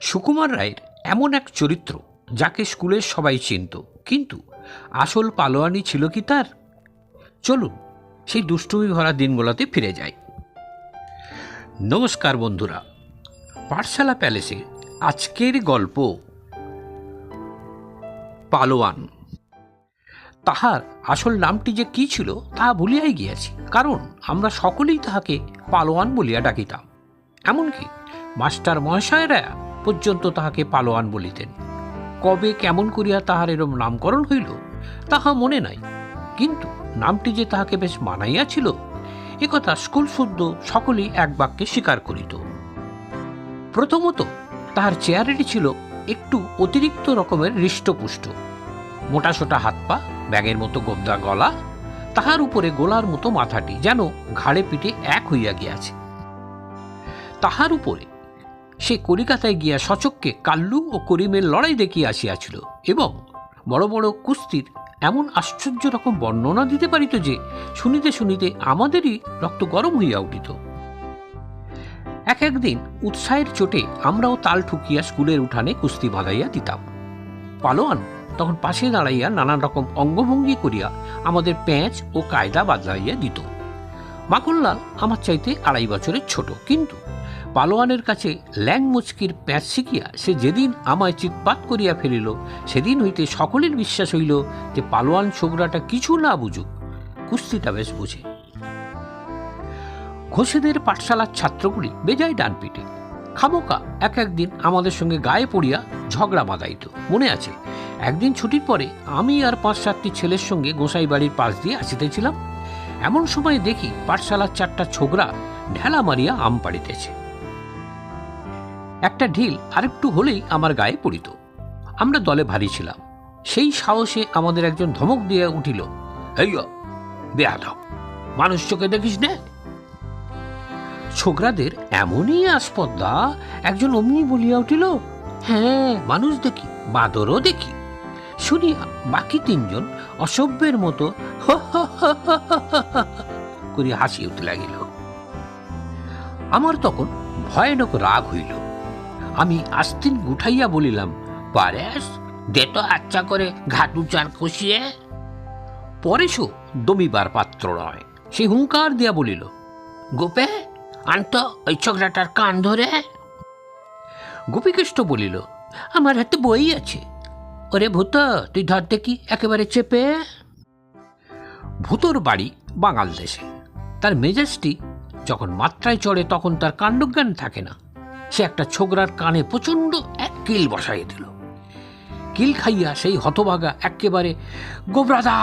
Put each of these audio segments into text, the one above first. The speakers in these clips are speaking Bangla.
সুকুমার রায়ের এমন এক চরিত্র যাকে স্কুলের সবাই চিনত। কিন্তু আসল পালোয়ানি ছিল কি তার? চলুন সেই দুষ্টুমি ভরা দিনগুলোতে ফিরে যাই। নমস্কার বন্ধুরা, পাঠশালা প্যালেসে আজকের গল্প পালোয়ান। তাহার আসল নামটি যে কি ছিল তাহা ভুলিয়াই গিয়াছি, কারণ আমরা সকলেই তাহাকে পালোয়ান বলিয়া ডাকিতাম। এমনকি মাস্টার মহাশয়েরা পর্যন্ত তাহাকে পালোয়ান বলিতেন। কবে কেমন করিয়া তাহার এরম নামকরণ হইল, তাহা মনে নাই। কিন্তু নামটি যে তাহাকে বেশ মানাইয়াছিল একথা স্কুল শুদ্ধ সকলেই এক বাক্যে স্বীকার করিত। প্রথমত, তাহার চেয়ারেটি ছিল একটু অতিরিক্ত রকমের হৃষ্টপুষ্ট। মোটাসোটা হাত পা ব্যাগের মতো গোবদা গলা, তাহার উপরে গোলার মতো মাথাটি যেন ঘাড়ে পিঠে এক হইয়া গিয়াছে। তাহার উপরে সে কলিকাতায় গিয়া সচককে কাল্লু ও করিমের লড়াই দেখিয়া আসিয়াছিল এবং বড় বড় কুস্তির এমন আশ্চর্য রকম বর্ণনা দিতে পারিত যে শুনিতে শুনিতে আমাদেরই রক্ত গরম হইয়া উঠিত। এক একদিন উৎসাহের চোটে আমরাও তাল ঠুকিয়া স্কুলের উঠানে কুস্তি বাঁধাইয়া দিতাম। পালোয়ান তখন পাশে দাঁড়াইয়া নানান রকম অঙ্গভঙ্গি করিয়া আমাদের প্যাঁচ ও কায়দা বাদলাইয়া দিত। মাখনলাল আমার চাইতে আড়াই বছরের ছোট, কিন্তু পালোয়ানের কাছে ল্যাং মুচকির প্যাঁচ শিখিয়া সে যেদিন আমায় চিৎপাত করিয়া ফেলিল, সেদিন হইতে সকলের বিশ্বাস হইল যে পালোয়ান ছোকরাটা কিছু না বুঝুক। কুস্তিটা বেশ বুঝে। ঘোষেদের পাঠশালার ছাত্রগুলি বেজায় ডান পিটে খামোকা এক একদিন আমাদের সঙ্গে গায়ে পড়িয়া ঝগড়া বাঁধাইত। মনে আছে, একদিন ছুটির পরে আমি আর পাঁচ সাতটি ছেলের সঙ্গে গোসাই বাড়ির পাশ দিয়ে আসিতেছিলাম। এমন সময় দেখি পাঠশালার চারটা ছোকরা ঢেলা মারিয়া আম পাড়িতেছে। একটা ঢিল আরেকটু হলেই আমার গায়ে পড়িত। আমরা দলে ভারী ছিলাম। সেই সাহসে আমাদের একজন ধমক দিয়ে উঠিল মানুষ চোখে দেখিস নে। ছোকরাদের এমনই আস্পর্ধা, একজন অমনি বলিয়া উঠিল হ্যাঁ মানুষ দেখি, বাদরও দেখি। শুনিয়া বাকি তিনজন অসভ্যের মতো করিয়া হাসি উঠতে লাগিল। আমার তখন ভয়ানক রাগ হইল। আমি আস্তিন গুঠাইয়া বলিলাম পারেস দে তো আচ্ছা করে ঘাটু চার কষিয়ে। পরেশও দমিবার পাত্র নয়। সে হুঙ্কার দিয়া বলিল, গোপে, আনত ওই ছোকরাটার কান ধরে। গোপীকৃষ্ণ বলিল, আমার হাতে বই আছে। ওরে ভূত, তুই ধর দেখি একেবারে চেপে। ভূতর বাড়ি বাঙাল দেশে। তার মেজাজটি যখন মাত্রায় চড়ে তখন তার কাণ্ডজ্ঞান থাকে না। সে একটা ছোকরার কানে প্রচণ্ড এক কিল বসাইয়ে দিল। কিল খাইয়া সেই হতভাগা একেবারে গোবরাদা!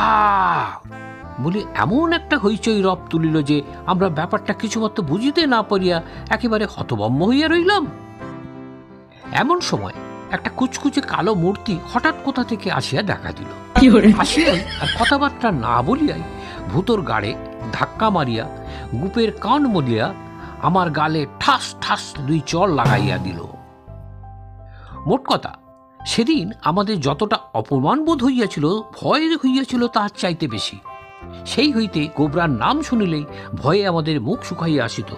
বলে এমন একটা হইচই রব তুলিল যে আমরা ব্যাপারটা কিছুমাত্র বুঝিতে না পারিয়া একেবারে হতবম্ব হইয়া রইলাম। এমন সময় একটা কুচকুচে কালো মূর্তি হঠাৎ কোথা থেকে আসিয়া দেখা দিল। আসিয়াই আর কথাবার্তা না বলিয়াই ভূতর গাড়ে ধাক্কা মারিয়া গুপের কান মলিয়া আমার গালে ঠাস ঠাস দুই চর লাগাইয়া দিল। মোট কথা, সেদিন আমাদের যতটা অপমান বোধ হইয়াছিল, ভয় হইয়াছিল তার চাইতে বেশি। সেই হইতে গোবরার নাম শুনিলেই ভয়ে আমাদের মুখ শুকাইয়া আসিত।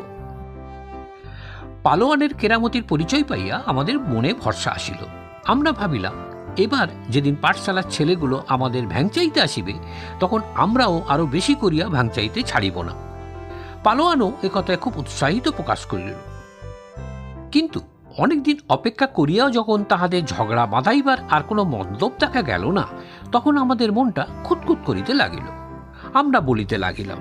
পালোয়ানের কেরামতির পরিচয় পাইয়া আমাদের মনে ভরসা আসিল। আমরা ভাবিলাম, এবার যেদিন পাঠশালার ছেলেগুলো আমাদের ভ্যাংচাইতে আসিবে, তখন আমরাও আরও বেশি করিয়া ভ্যাংচাইতে ছাড়িব না। পালোয়ানও একথায় খুব উৎসাহিত প্রকাশ করিল কিন্তু অনেকদিন অপেক্ষা করিয়াও যখন তাহাদের ঝগড়া বাঁধাইবার আর কোনো মতলব দেখা গেল না, তখন আমাদের মনটা খুঁতখুত করিতে লাগিল। আমরা বলিতে লাগিলাম,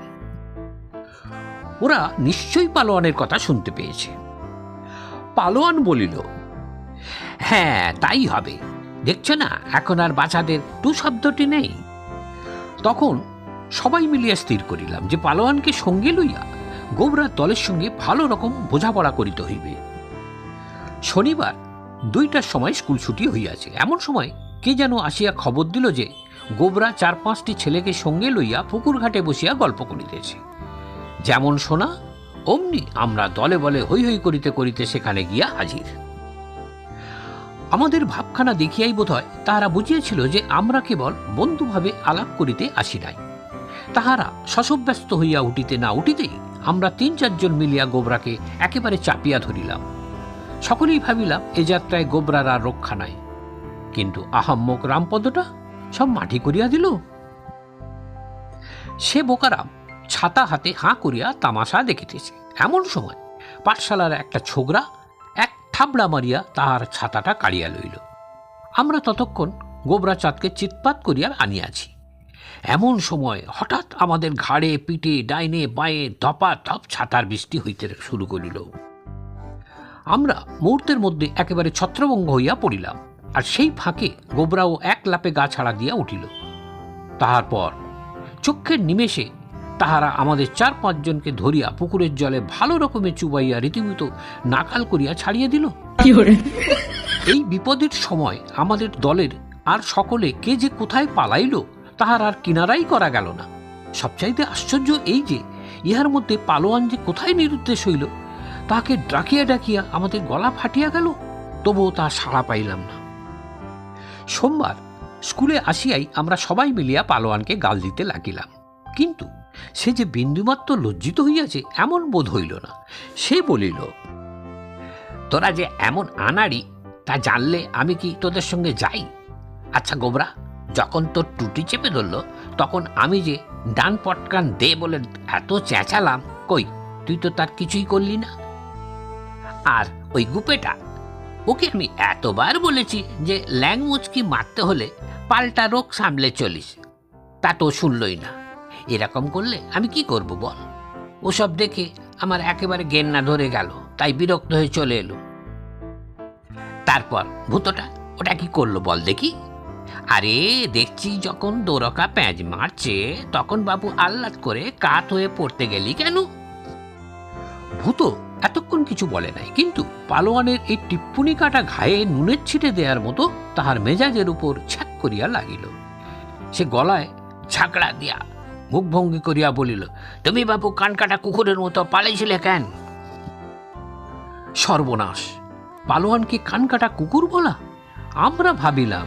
ওরা নিশ্চয়ই পালোয়ানের কথা শুনতে পেয়েছে। পালোয়ান বলিল হ্যাঁ তাই হবে। দেখছ না, এখন আর বাচ্চাদের টু শব্দটি নেই? তখন সবাই মিলিয়া স্থির করিলাম যে পালোয়ানকে সঙ্গে লইয়া গোবরার দলের সঙ্গে ভালো রকম বোঝাপড়া করিতে হইবে। শনিবার দুইটার সময় স্কুল ছুটি হইয়াছে। এমন সময় কে যেন আসিয়া খবর দিল যে গোবরা চার পাঁচটি ছেলেকে সঙ্গে লইয়া পুকুর ঘাটে বসিয়া গল্প করিতেছে। যেমন শোনা, অমনি আমরা দলে বলে হৈ হৈ করিতে করিতে সেখানে গিয়া হাজির। আমাদের ভাবখানা দেখিয়াই বোধ হয় তাহারা বুঝিয়েছিল যে আমরা কেবল বন্ধুভাবে আলাপ করিতে আসি নাই। তাহারা শশব্যস্ত হইয়া উঠিতে না উঠিতেই আমরা তিন চারজন মিলিয়া গোবরাকে একেবারে চাপিয়া ধরিলাম। সকলেই ভাবিলাম এ যাত্রায় গোবরার আর রক্ষা নাই। কিন্তু আহাম্মক রামপদটা সব মাটি করিয়া দিল। সে বোকারাম ছাতা হাতে হাঁ করিয়া তামাশা দেখিতেছে। এমন সময় পাঠশালার একটা ছোকরা এক থাবড়া মারিয়া তাহার ছাতাটা কাড়িয়া লইল। আমরা ততক্ষণ গোবরা চাঁদকে চিৎপাত করিয়া আনিয়াছি। এমন সময় হঠাৎ আমাদের ঘাড়ে পিঠে ডাইনে বাঁয়ে ধপা ধপ ছাতার বৃষ্টি হইতে শুরু করিল। আমরা মুহূর্তের মধ্যে একেবারে ছত্রভঙ্গ হইয়া পড়িলাম আর সেই ফাঁকে গোবরাও এক লাপে গা ছাড়া দিয়া উঠিল। তাহার পর চক্ষের নিমেষে তাহারা আমাদের চার পাঁচজনকে ধরিয়া পুকুরের জলে ভালো রকমে চুবাইয়া রীতিমতো নাকাল করিয়া ছাড়িয়ে দিল। এই বিপদের সময় আমাদের দলের আর সকলে কে যে কোথায় পালাইল তাহার আর কিনারাই করা গেল না। সবচাইতে আশ্চর্য এই যে, ইহার মধ্যে পালোয়ান যে কোথায় নিরুদ্দেশ হইল, তাহাকে ডাকিয়া ডাকিয়া আমাদের গলা ফাটিয়া গেল, তবুও তা সাড়া পাইলাম না। সোমবার স্কুলে আসিয়াই আমরা সবাই মিলিয়া পালোয়ানকে গাল দিতে লাগিলাম। কিন্তু সে যে বিন্দুমাত্র লজ্জিত হইয়াছে এমন বোধ হইল না। সে বলিল, তোরা যে এমন আনাড়ি, তা জানলে আমি কি তোদের সঙ্গে যাই? আচ্ছা গোবরা যখন তোর টুটি চেপে ধরলো, তখন আমি যে ডান পটকান দে বলে এত চেঁচালাম, কই, তুই তো তার কিছুই করলি না? আর ওই গুপেটা, ওকে আমি এতবার বলেছি যে ল্যাং মুচকি মারতে হলে পাল্টা রোগ সামলে চলিস, তা তো শুনলই না। এরকম করলে আমি কি করব বল? ওসব দেখে আমার একেবারে গেন্না ধরে গেল, তাই বিরক্ত হয়ে চলে এলো। তারপর ভূতটা ওটা কি করল বল দেখি? আরে, দেখছি যখন দোরকা প্যাঁচ মারছে, তখন বাবু আহ্লাদ করে কাত হয়ে পড়তে গেলি কেন? ভূত, এতক্ষণ কিছু বলে নাই, কিন্তু পালোয়ানের এই টিপ্পুনি কাটা ঘায়ে নুনের ছিটে দেওয়ার মতো তাহার মেজাজের উপর ছ্যাক করিয়া লাগিল। সে গলায় ঝাঁকড়া দিয়া মুখভঙ্গি করিয়া বলিল, তুমি বাবু কান কাটা কুকুরের মতো পালাইছিলে কেন? সর্বনাশ, পালোয়ানকে কান কাটা কুকুর বলা? আমরা ভাবিলাম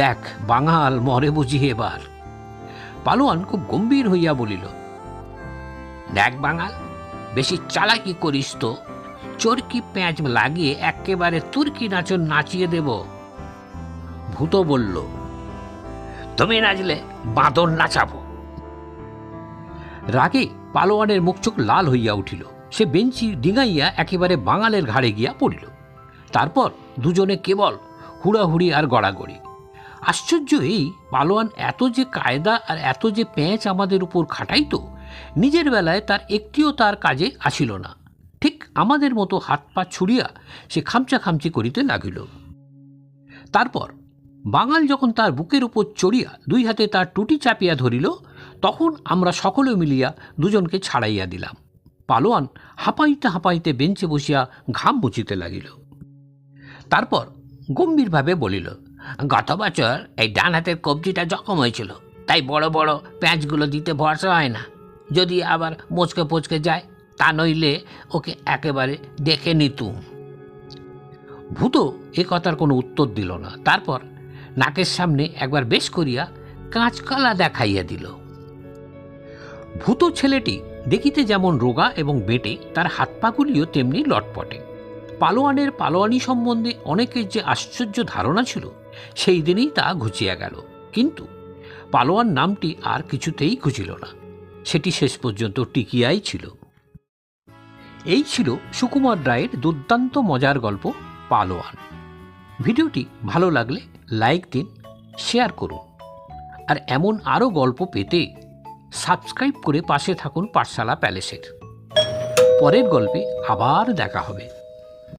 দেখ, বাঙাল মরে বুঝি এবার। পালোয়ান খুব গম্ভীর হইয়া বলিল, দেখ বাঙাল, বেশি চালাকি করিস তো। চরকি পেঁয়াজ লাগিয়ে একেবারে তুর্কি নাচন নাচিয়ে দেব। ভূত বলল, তুমি নাচলে বাঁদর নাচাবো। রাগে পালোয়ানের মুখ চোখ লাল হইয়া উঠিল। সে বেঞ্চি ডিঙাইয়া একেবারে বাঙালের ঘাড়ে গিয়া পড়িল। তারপর দুজনে কেবল হুড়াহুড়ি আর গড়াগড়ি। আশ্চর্য এই, পালোয়ান এত যে কায়দা আর এত যে প্যাঁচ আমাদের উপর খাটাইতো নিজের বেলায় তার একটিও তার কাজে আসিল না। ঠিক আমাদের মতো হাত পা ছুড়িয়া সে খামচা খামচি করিতে লাগিল। তারপর বাঙাল যখন তার বুকের উপর চড়িয়া দুই হাতে তার টুটি চাপিয়া ধরিল, তখন আমরা সকলে মিলিয়া দুজনকে ছাড়াইয়া দিলাম। পালোয়ান হাঁপাইতে হাঁপাইতে বেঞ্চে বসিয়া ঘাম মুছিতে লাগিল। তারপর গম্ভীরভাবে বলিল গত বছর এই ডান হাতের কবজিটা জখম হয়েছিল, তাই বড় বড় প্যাঁচগুলো দিতে ভরসা হয় না। যদি আবার মোচকে পচকে যায়, তা নইলে ওকে একেবারে দেখে নিতুম। ভূত এ কথার কোনো উত্তর দিল না। তারপর নাকের সামনে একবার বেশ করিয়া কাঁচকলা দেখাইয়া দিল। ভূত ছেলেটি দেখিতে যেমন রোগা এবং বেটে, তার হাত পাগুলিও তেমনি লটপটে। পালোয়ানের পালোয়ানি সম্বন্ধে অনেকের যে আশ্চর্য ধারণা ছিল সেই দিনেই তা ঘুচিয়া গেল। কিন্তু পালোয়ান নামটি আর কিছুতেই ঘুচিল না। সেটি শেষ পর্যন্ত টিকিয়াই ছিল। এই ছিল সুকুমার রায়ের দুর্দান্ত মজার গল্প পালোয়ান ভিডিওটি ভালো লাগলে লাইক দিন, শেয়ার করুন। আর এমন আরও গল্প পেতে সাবস্ক্রাইব করে পাশে থাকুন পাঠশালা প্যালেসের। পরের গল্পে আবার দেখা হবে।